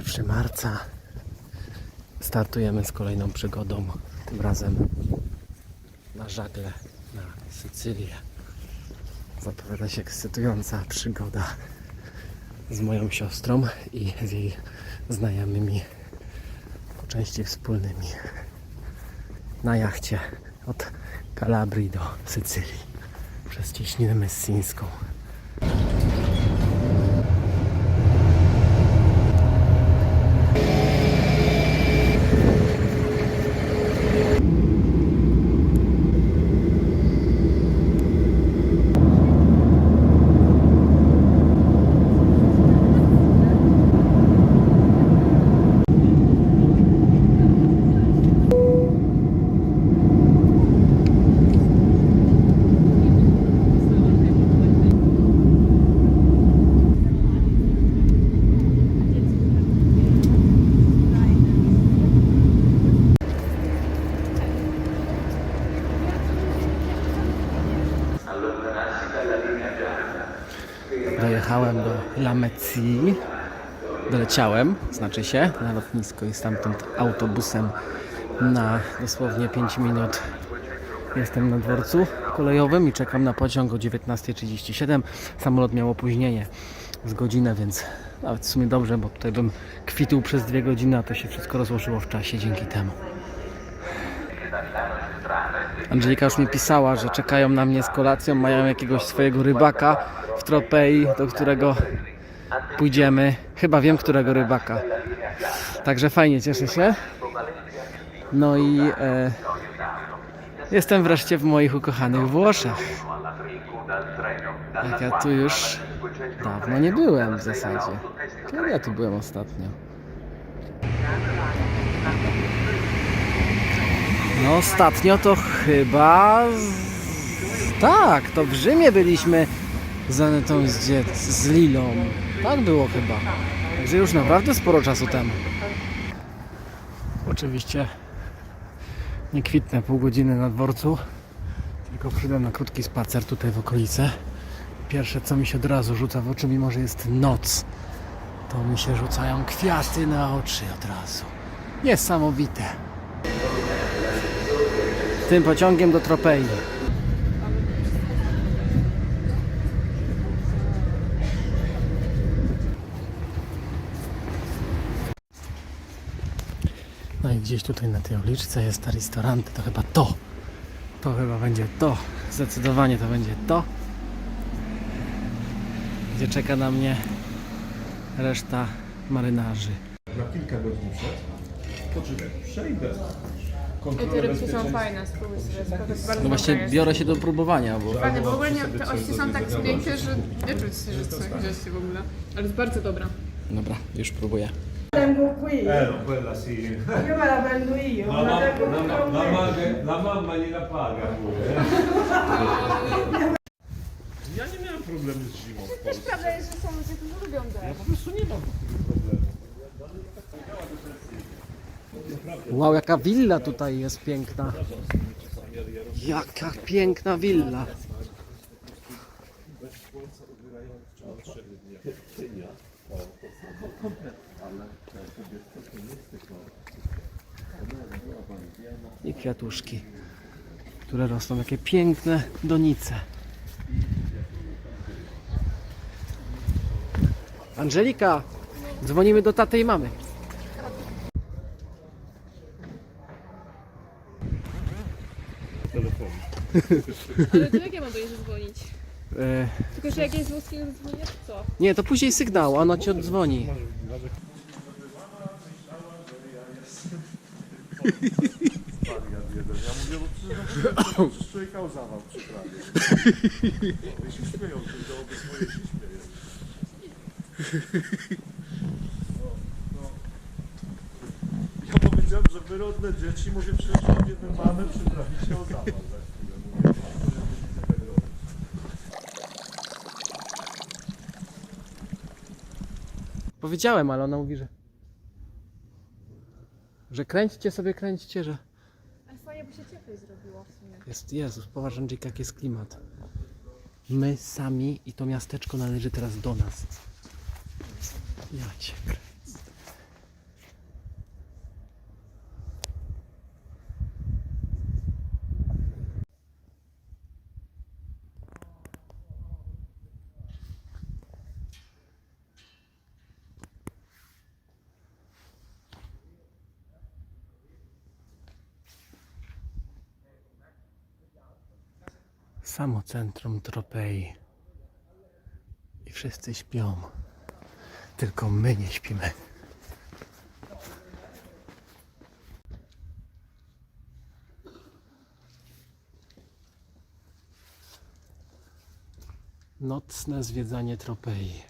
1 marca startujemy z kolejną przygodą. Tym razem na żagle na Sycylię. Zapowiada się ekscytująca przygoda z moją siostrą i z jej znajomymi, po części wspólnymi, na jachcie od Kalabrii do Sycylii przez cieśninę messyńską. Dojechałem do Lamecji. Doleciałem, znaczy się, na lotnisko i stamtąd autobusem na dosłownie 5 minut jestem na dworcu kolejowym i czekam na pociąg o 19.37. Samolot miał opóźnienie z godzinę, więc nawet w sumie dobrze, bo tutaj bym kwitł przez dwie godziny, a to się wszystko rozłożyło w czasie dzięki temu. Angelika już mi pisała, że czekają na mnie z kolacją, mają jakiegoś swojego rybaka w tropei, do którego pójdziemy. Chyba wiem, którego rybaka. Także fajnie, cieszę się. No i e, jestem wreszcie w moich ukochanych Włoszech. Jak ja tu już dawno nie byłem w zasadzie. Kiedy ja tu byłem ostatnio? No ostatnio to chyba... Tak, to w Rzymie byliśmy z Anetą z, dziec- z Lilą. Tak było chyba. Także już naprawdę sporo czasu temu. Oczywiście nie kwitnę pół godziny na dworcu, tylko przyjdę na krótki spacer tutaj w okolice. Pierwsze co mi się od razu rzuca w oczy, mimo że jest noc, to mi się rzucają kwiaty na oczy od razu. Niesamowite. Tym pociągiem do Tropei. Gdzieś tutaj na tej uliczce jest ta restaurant, to chyba to. To chyba będzie to. Zdecydowanie to będzie to. Gdzie czeka na mnie reszta marynarzy. Na kilka godzin przed. Poczekaj, przejdę. Te rybki są fajne, spróbuj sobie, to jest bardzo No właśnie dobre biorę się do próbowania, bo Fajne, bo w ogóle nie, te ości są tak włożyć. że nie czuć się, że coś wzięliście w ogóle. Ale jest bardzo dobra. dobra, już próbuję. Tengo qui, Eh, no, quella sì. io me la prendo io, La, la ma- la, con la, me. ma- la mamma gliela paga pure. eh. Ja nie miałem problemu z zimą w Polsce. Prawda jest, że są ludzie, którzy lubią Ja deszcz. po prostu nie mam takiego problemu. Wow, jaka willa tutaj jest piękna. Jaka piękna willa. I kwiatuszki, które rosną, jakie piękne donice. Angelika, dzwonimy do taty i mamy. Ale to jak ja mam do niej zadzwonić? E, Tylko, że jak jest włoskiego zadzwonię, to co? Nie, to później sygnał, ona ci oddzwoni. Ja mówię, bo przecież przecież człowieka o zawał przyprawię. I się śmieją, że dałoby swoje się śmieje. No, no. Ja powiedziałem, że wyrodne dzieci, mówię, przyjaciółkie mamy, przyprawicie o zawał za chwilę. Mówię, że nie widzę tego. Powiedziałem, ale ona mówi, że. Że kręćcie sobie, kręćcie, że. Ale fajnie, bo się cieplej zrobiło w sumie. Jest, Jezus, popatrz Andrzejka, jaki jest klimat. My sami i to miasteczko należy teraz do nas. Ja cię. Samo centrum Tropei. I wszyscy śpią. Tylko my nie śpimy. Nocne zwiedzanie Tropei.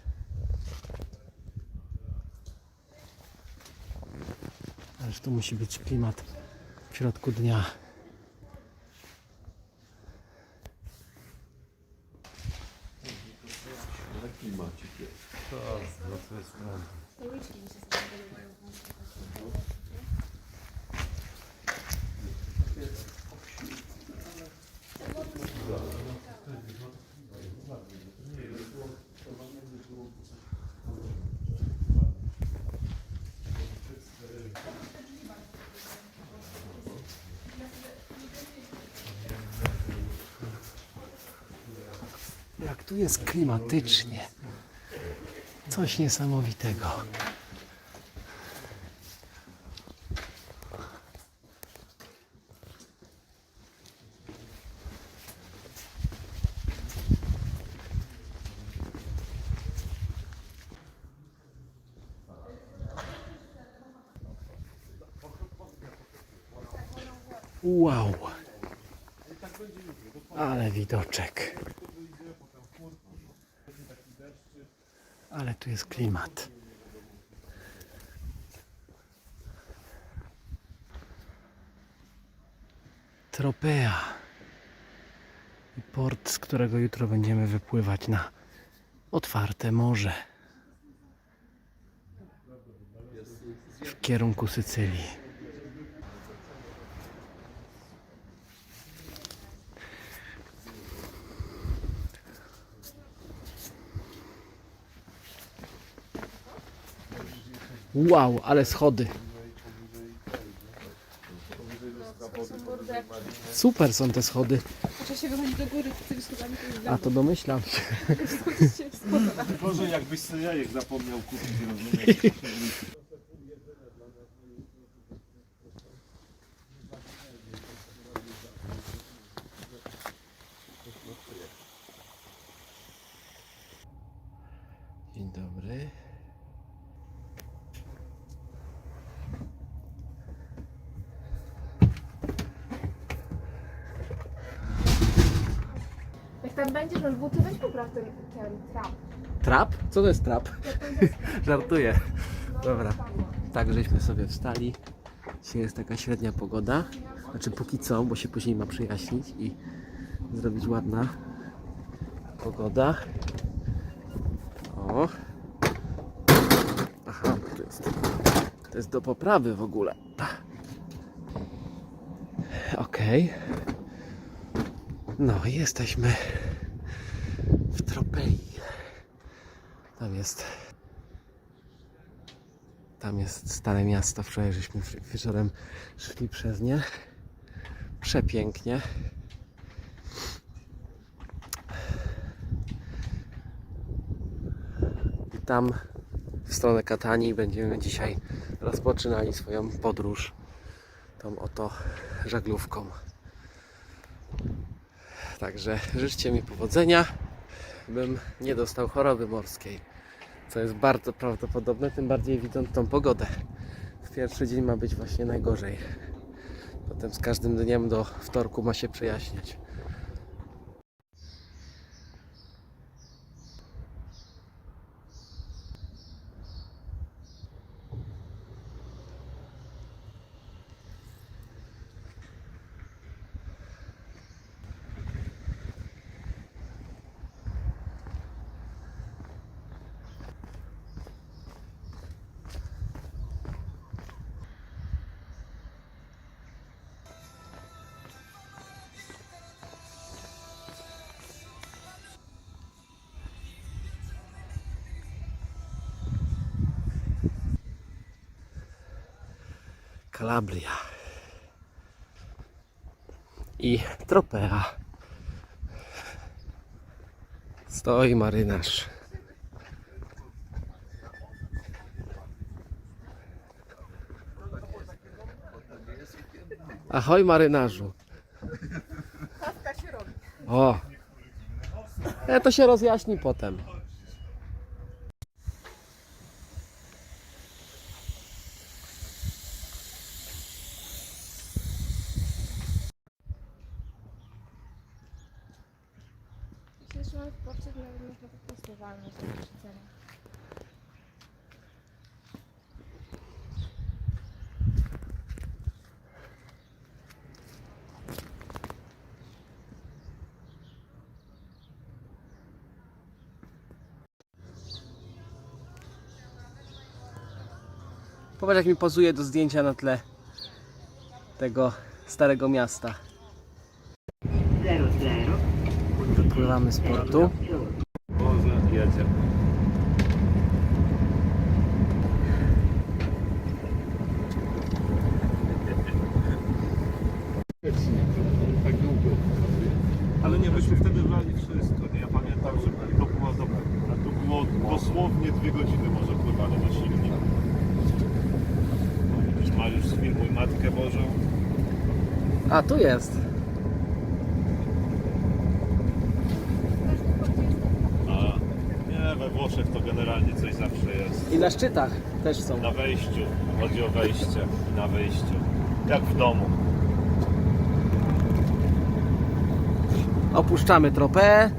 Ależ tu musi być klimat w środku dnia. Jak tu jest klimatycznie. Coś niesamowitego. Wow. Ale widoczek. Ale tu jest klimat. Tropea. Port, z którego jutro będziemy wypływać na otwarte morze. W kierunku Sycylii. Wow, ale schody. Super są te schody. Się wychodzić do góry tymi schodami, A to domyślam się. Może jakbyś sobie jajek zapomniał kupić, rozumiesz? Dzień dobry. Tam będziesz, masz buty, weź popraw ten, ten trap. Trap? Co to jest trap? Żartuję. Dobra. Tak, żeśmy sobie wstali. Dzisiaj jest taka średnia pogoda. Znaczy póki co, bo się później ma przyjaśnić i zrobić ładna pogoda. O. Aha, to jest, to jest do poprawy w ogóle. Okej. No, i jesteśmy w Tropei. Tam jest. Tam jest Stare Miasto. Wczoraj żeśmy wieczorem szli przez nie. Przepięknie. I tam w stronę Katanii będziemy dzisiaj rozpoczynali swoją podróż tą oto żaglówką. Także życzcie mi powodzenia bym nie dostał choroby morskiej. Co jest bardzo prawdopodobne, tym bardziej widząc tą pogodę. W pierwszy dzień ma być właśnie najgorzej. Potem z każdym dniem do wtorku ma się przejaśniać. Kalabria i Tropea. Stoi marynarz. Ahoj marynarzu. Kawka się robi. O, E, to się rozjaśni potem. Mamy w to nawet można po prostu walnąć do. Popatrz jak mi pozuje do zdjęcia na tle tego starego miasta. Wypływamy z portu. Tak długo. Ale nie, myśmy wtedy brali wszystko, nie? Ja pamiętam, że to było, to, to było dosłownie dwie godziny może pływania na silnik. Widzisz, Mariusz sfilmuj Matkę Bożą. A, tu jest. A nie, we Włoszech to generalnie coś zawsze jest. I na szczytach też są. Na wejściu, chodzi o wejście, na wyjściu. Jak w domu. Opuszczamy tropę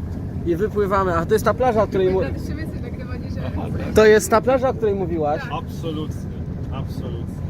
i wypływamy. A to jest ta plaża, o której mu... Nagrywanie, że... To jest ta plaża, o której mówiłaś. Absolutnie, absolutnie.